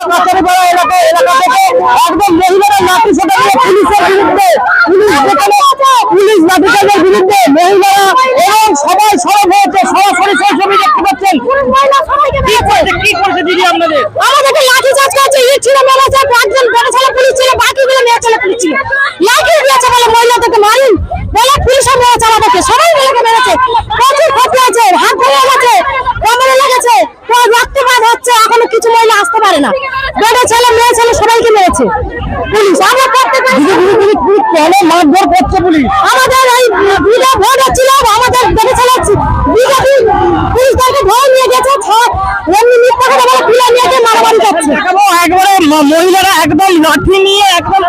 কাছারিপাড়া এলাকা এলাকা থেকে একদম মহিলারা লাঠি সোটা দিয়ে পুলিশের বিরুদ্ধে পুলিশ যেখানে পুলিশ লাঠিচার্জের বিরুদ্ধে মহিলারা এবং সবাই সরব হয়েছে সরাসরি সেই ছবি দেখতে পাচ্ছেন। কি করছে দিদি আপনাদের? আমাদেরকে লাঠি চার্জ করেছে ইট ছিল একজন বড় ছেলে পুলিশ ছিল বাকিগুলো মেয়ে ছেলে পুলিশ ছিল। লাঠি দিয়েছে বলে মহিলাদেরকে মারুন বলে পুলিশও মেরেছে আমাদেরকে সবাই মিলে মেরেছে প্রচুর ক্ষতি হয়েছে হাত ভেঙে গেছে কিছু মহিলা আসতে পারে না। বড় ছেলে মেয়ে ছেলে সবাইকে মেরেছে। পুলিশ। আমরা প্রত্যেকটা দিদি দিদি দিদি কি কেন মারধর করছে পুলিশ। আমাদের এই বিলে ভোট হচ্ছিল আমাদের বিজেপি। পুলিশদেরকে নিয়ে গেছে ছ- এমনি মিথ্যা কথা বলে তুলে নিয়ে গিয়ে মারামারি করছে। একবারে মহিলারা একদম লাঠি নিয়ে একদম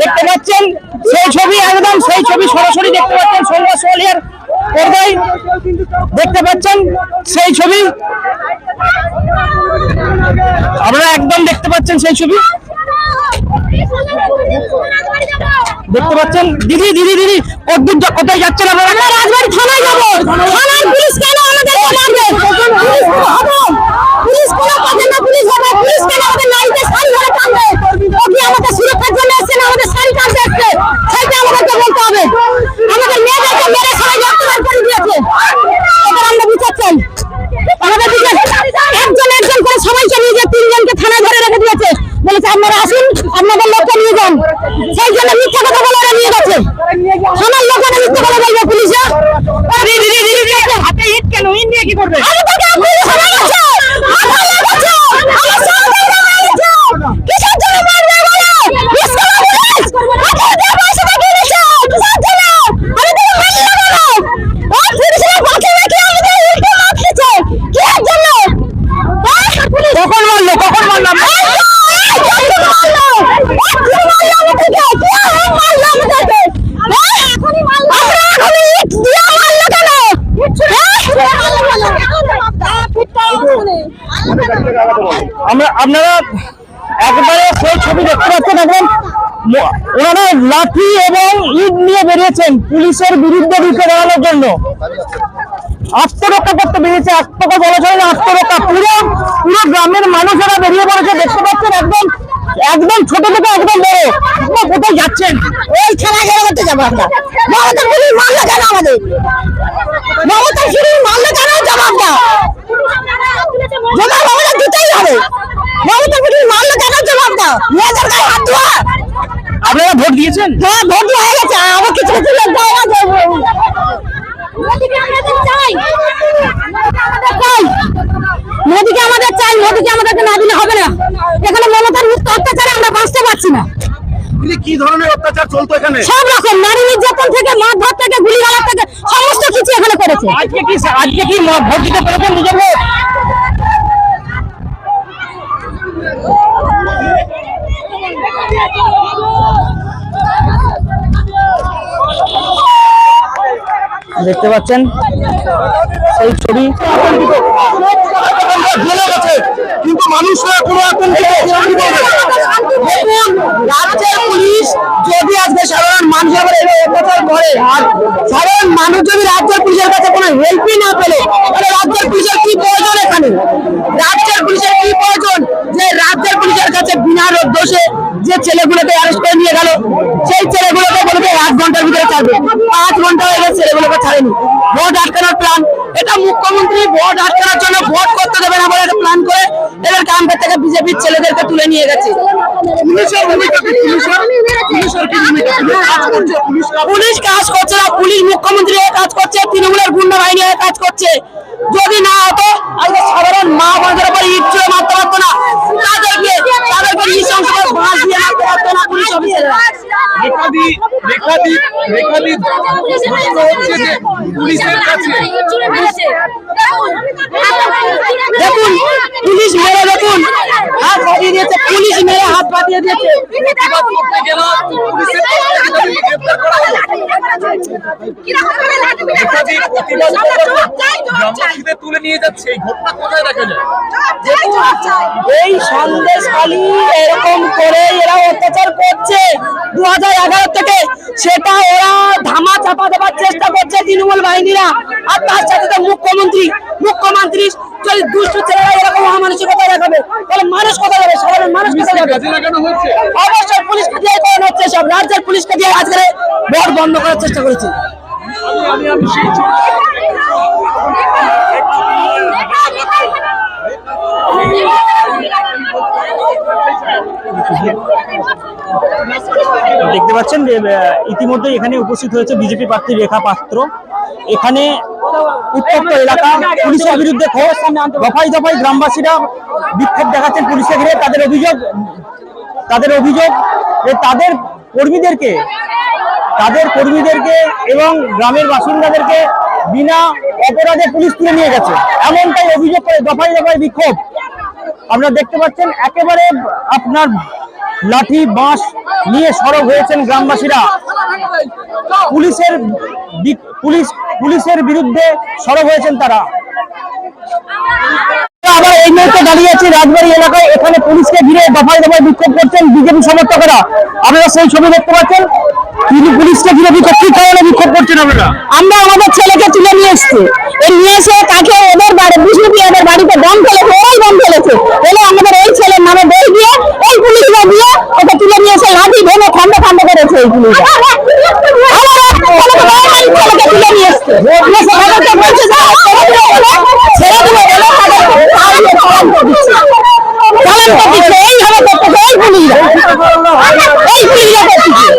দেখতে পাচ্ছেন সেই ছবি একদম সেই ছবি সরাসরি দেখতে পাচ্ছেন সোলিয়ার দেখতে পাচ্ছেন সেই ছবি। আপনারা একদম দেখতে পাচ্ছেন সেই ছবি? দেখতে পাচ্ছেন? দিদি দিদি দিদি কদ্দূর কোথায় যাচ্ছেন আপনারা? রাজবাড়ি থানায় যাব। পুলিশ কেন আমাদের পুলিশ পুলিশ কোনো কথা না পুলিশ হবে পুলিশ কেন আমাদের নারীদের শাড়ি ধরে টানবে ও কি আমাদের সুরক্ষার জন্য এসছে না আমাদের শাড়ি টানতে এসছে সেটা আমাদেরকে বলতে হবে আমাদের মেয়েদেরকে মেরে সবাই রক্তদান করে দিয়েছে এবার আমরা বিচার চাই আমাদের দিকে একজন একজন করে সবাইকে নিয়ে গিয়ে তিনজনকে থানায় ধরে রেখে দিয়েছে বলেছে আপনারা আসুন আপনাদের লোককে সেই জন্য মিথ্যা কথা বলে নিয়ে গেছে। আমার লোকেরা মিথ্যা কথা বলবে পুলিশে? হাতে ইট কেন? ইট নিয়ে কি করবে আমাদেরকে পুলিশ ধরে গেছে আগুন লেগেছে আমার সঙ্গে লেগেছে কিসের জন্য মারবে বলো ইসলাম পুলিশ হাতে দিয়ে পয়সা দিয়ে দিয়েছে কিসের জন্য আমাদের মারলে কেন ও পুলিশের বাকি রেখে আমাদের উল্টো মারতেছে কিসের জন্য পুলিশ কখন মারলো কখন মারলাম আমরা আপনারা একবারে সেই ছবি দেখতে পাচ্ছেন একদম ওনারা লাঠি এবং ইট নিয়ে বেরিয়েছেন পুলিশের বিরুদ্ধে রুখে দাঁড়ানোর জন্য। আত্মরক্ষা করতে বেরিয়েছে আত্মরক্ষা বলা চলে না, আত্মরক্ষা। পুরো পুরো গ্রামের মানুষেরা বেরিয়ে পড়েছে, দেখতে পাচ্ছেন একদম একদম ছোট থেকে একদম বড়। আপনারা কোথায় যাচ্ছেন? ওই খেলা খেলা করতে যাব আমরা। মমতা পুলিশ মারলো কেন আমাদের মমতা পুলিশ মারলো কেন জবাব আমাদের দিতেই হবে। মমতা কেন জবাব দাও মেয়েদের গায়ে হাত ধোয়া। আপনারা ভোট দিয়েছেন? হ্যাঁ ভোট হয়ে গেছে। আমার কিছু কিছু লোক মোদিকে আমাদের চাই। চাই। মোদিকে আমাদের চাই। মোদিকে আমাদেরকে না দিলে হবে না। এখানে মমতার মুক্ত অত্যাচারে আমরা বাঁচতে পারছি না। কি ধরনের অত্যাচার চলতো এখানে? সব রকম। নারী নির্যাতন থেকে মারধর থেকে গুলি থেকে সমস্ত কিছু এখানে করেছে। আজকে কি আজকে কি ভোট দিতে পেরেছেন নিজের ভোট দেখতে পাচ্ছেন সেই ছবি। কিন্তু মানুষরা রাজ্যের পুলিশ যদি আজকে সাধারণ মানুষের উপর অত্যাচার করে আর সাধারণ মানুষ যদি রাজ্যের পুলিশের কাছে কোনো হেল্পই না পেলে তাহলে রাজ্যের পুলিশের কি প্রয়োজন এখানে? রাজ্যের পুলিশের কি প্রয়োজন? যে রাজ্যের পুলিশের কাছে বিনা দোষে যে ছেলেগুলোকে অ্যারেস্ট করে নিয়ে গেল সেই ছেলেগুলোকে বলবে এক ঘণ্টার ভিতরে ছাড়বে। পাঁচ ঘণ্টা হয়ে গেছে ছেলেগুলোকে ছাড়েনি। ভোট আটকানোর প্ল্যান এটা মুখ্যমন্ত্রী ভোট আটকানোর জন্য ভোট করতে দেবে না বলে প্ল্যান করে এদের কামকে থেকে বিজেপির ছেলেদেরকে তুলে নিয়ে গেছে। পুলিশ কাজ করছে না পুলিশ মুখ্যমন্ত্রী কাজ করছে তৃণমূলের গুন্ডা বাহিনী কাজ করছে। যদি না হতো আজকে সাধারণ মা বোনদের উপর ইট ছুঁড়ে মারতে পারতো না। তাদেরকে তাদেরকে বাঁশ দিয়ে মারতে পারতো না পুলিশ অফিসাররা। রেখাদি রেখাদি রেখাদি প্রশ্ন হচ্ছে যে পুলিশের কাছে। দেখুন পুলিশ মেরে দেখুন। হাত দিয়েছে পুলিশ মেরে হাত পাঠিয়ে দিয়েছে। তুলে নিয়ে যাচ্ছে এই সন্দেশখালী এরকম করে এরা অত্যাচার করছে। দু হাজার এগারো থেকে সেটা ওরা ধামা চাপা দেওয়ার চেষ্টা করছে তৃণমূল বাহিনীরা। আর তার সাথে মুখ্যমন্ত্রী মুখ্যমন্ত্রী যদি দুষ্ট ছেলেরা এরকম মানসিকতা দেখাবে তাহলে মানুষ কোথায় যাবে? সাধারণ মানুষ কোথায় যাবে? অবশ্যই পুলিশকে দিয়ে করানো হচ্ছে সব। রাজ্যের পুলিশকে দিয়ে আজকে ভোট বন্ধ করার চেষ্টা করেছি। আমি আমি আমি সেই ছবি দেখতে পাচ্ছেন যে ইতিমধ্যে এখানে উপস্থিত হয়েছে বিজেপি প্রার্থী রেখা পাত্র। এখানে উত্তপ্ত এলাকা। পুলিশের বিরুদ্ধে ক্ষোভ দফায় দফায় গ্রামবাসীরা বিক্ষোভ দেখাচ্ছেন পুলিশকে ঘিরে। তাদের অভিযোগ তাদের অভিযোগ যে তাদের কর্মীদেরকে তাদের কর্মীদেরকে এবং গ্রামের বাসিন্দাদেরকে বিনা অপরাধে পুলিশ তুলে নিয়ে গেছে। এমনটাই অভিযোগ করে দফায় দফায় বিক্ষোভ। আপনারা দেখতে পাচ্ছেন, একেবারে আপনার লাঠি, বাঁশ নিয়ে সরব হয়েছেন গ্রামবাসীরা। পুলিশের পুলিশ পুলিশের বিরুদ্ধে সরব হয়েছেন তারা। আবার এই মুহূর্তে দাঁড়িয়ে আছি রাজবাড়ি এলাকায়। এখানে পুলিশকে ঘিরে দফায় দফায় বিক্ষোভ করছেন বিজেপি সমর্থকেরা। আপনারা সেই ছবি দেখতে পাচ্ছেন। তিনি পুলিশকে ঘিরে বিক্ষোভ কি কারণে বিক্ষোভ করছেন আপনারা? আমরা আমাদের ছেলেকে তুলে নিয়ে এসছি। এই নিয়ে এসে তাকে ওদের বাড়ি বিষ্ণুপি ওদের বাড়িতে বম ফেলেছে ওই বম ফেলেছে। বলে আমাদের এই ছেলের নামে বই দিয়ে এই পুলিশরা দিয়ে ওকে তুলে নিয়ে এসে লাঠি ভেঙে খন্ড খন্ড করেছে এই পুলিশ আমার এক ছেলেকে বাড়ি ছেলেকে তুলে নিয়ে এসছে নিয়ে এসে তাদেরকে বলছে যে ছেড়ে দিবে বলে তাদেরকে তাড়িয়ে চালান করে দিচ্ছে চালান করে দিচ্ছে এইভাবে করতেছে এই পুলিশরা এই পুলিশরা করতেছে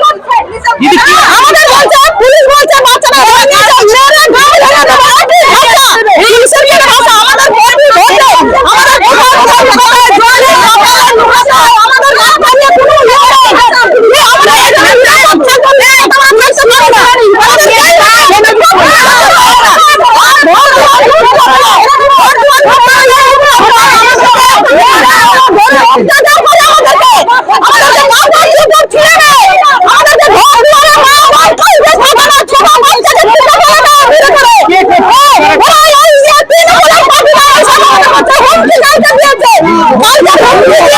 দিদি কি আমাদের বলছে পুলিশ বলছে বাচ্চারা ভয় পেয়েছে মেয়েরা গায়ে ধরে দেবে লাঠি ভাষা পুলিশের কি ভাষা আমাদের বলবি বলছে আমাদের প্রধান সরকারের জলে আমাদের ভাষা আমাদের গায়ে ধরে কোনো ইয়ে নেই আমরা এই ধরনের বাচ্চা বলে তোমার কাছে করে না আমাদের এই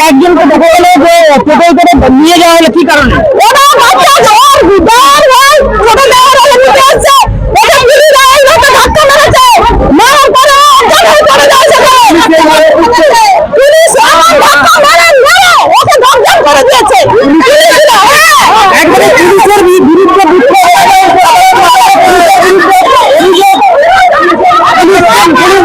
একজনকে দেখা গেল যে টোটোয় করে নিয়ে যাওয়া হলো কি কারণে ওরা বাচ্চা জ্বর জ্বর হয় ছোট দেওয়ার হলে নিতে আসছে ওকে পুলিশ এই লোকটা ধাক্কা মেরেছে মারার পরে অজ্ঞান হয়ে পড়ে যায় সেখানে পুলিশ আমার ধাক্কা মেরে মেরে ওকে দমদম করে দিয়েছে পুলিশরা, হ্যাঁ। একবারে পুলিশের বি- বিরুদ্ধে বিক্ষোভ পুলিশ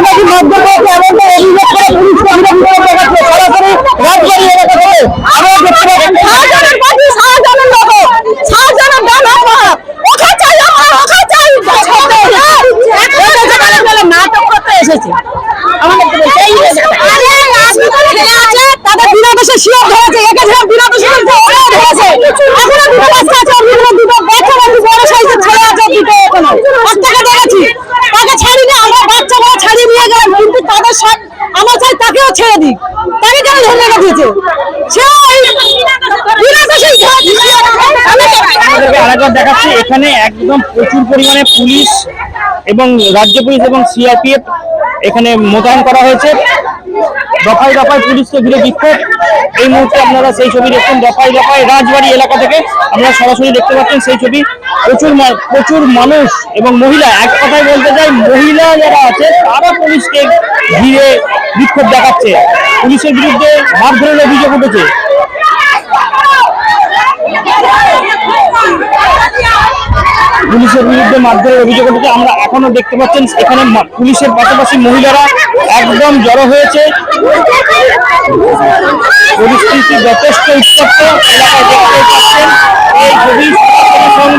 নাকি মধ্যপ্রদেশে এমনটা অভিযোগ করে পুলিশকে ঘিরে বিক্ষোভ দেখাচ্ছে সরাসরি রাজবাড়ি এলাকা থেকে আমরা দেখতে পাচ্ছি শাহজাহানের পার্টি শাহজাহানের লোক শাহজাহানের ডান হাত বাঁকা। ওকে চাই আমার ওকে চাই নাটক করতে এসেছে আমাদের তো সেই আরে রাজনীতি খেলে আছে তাদের বিনা দোষে শিওর ধরেছে একে ধরে বিনা দোষে ধরেছে ওরা ধরেছে এখনও দুটো বাচ্চা আছে ওর ভিতরে দুটো বাচ্চা আছে বড় সাইজের ছেলে আছে দুটো এখনও প্রত্যেকে দেখেছি তাকে ছাড়ি না আমরা বাচ্চা বড় ছাড়িয়ে নিয়ে গেলাম কিন্তু তাদের আমার চাই তাকেও ছেড়ে দিক। তাকে কেন রেখে দিয়েছে? দেখাচ্ছি, এখানে একদম প্রচুর পরিমাণে পুলিশ এবং রাজ্য পুলিশ এবং সিআরপিএফ এখানে মোতায়েন করা হয়েছে। দফায় দফায় পুলিশকে ঘিরে বিক্ষোভ। এই মুহূর্তে আপনারা সেই ছবি দেখছেন, দফায় দফায় রাজবাড়ি এলাকা থেকে আপনারা সরাসরি দেখতে পাচ্ছেন সেই ছবি। প্রচুর প্রচুর মানুষ এবং মহিলা, এক কথায় বলতে চাই, মহিলা যারা আছে, তারা পুলিশকে ঘিরে বিক্ষোভ দেখাচ্ছে। পুলিশের বিরুদ্ধে মারধরের অভিযোগ উঠেছে। পুলিশের বিরুদ্ধে মারধরের অভিযোগ উঠেছে। আমরা এখনও দেখতে পাচ্ছেন এখানে পুলিশের পাশাপাশি মহিলারা একদম জড়ো হয়েছে। পরিস্থিতি যথেষ্ট উত্তপ্ত। এলাকায় দেখতে পাচ্ছেন এই ছবি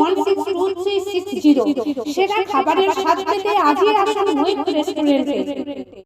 one খাবারের স্বাদ পেতে আজই আসুন রেস্টুরেন্টে।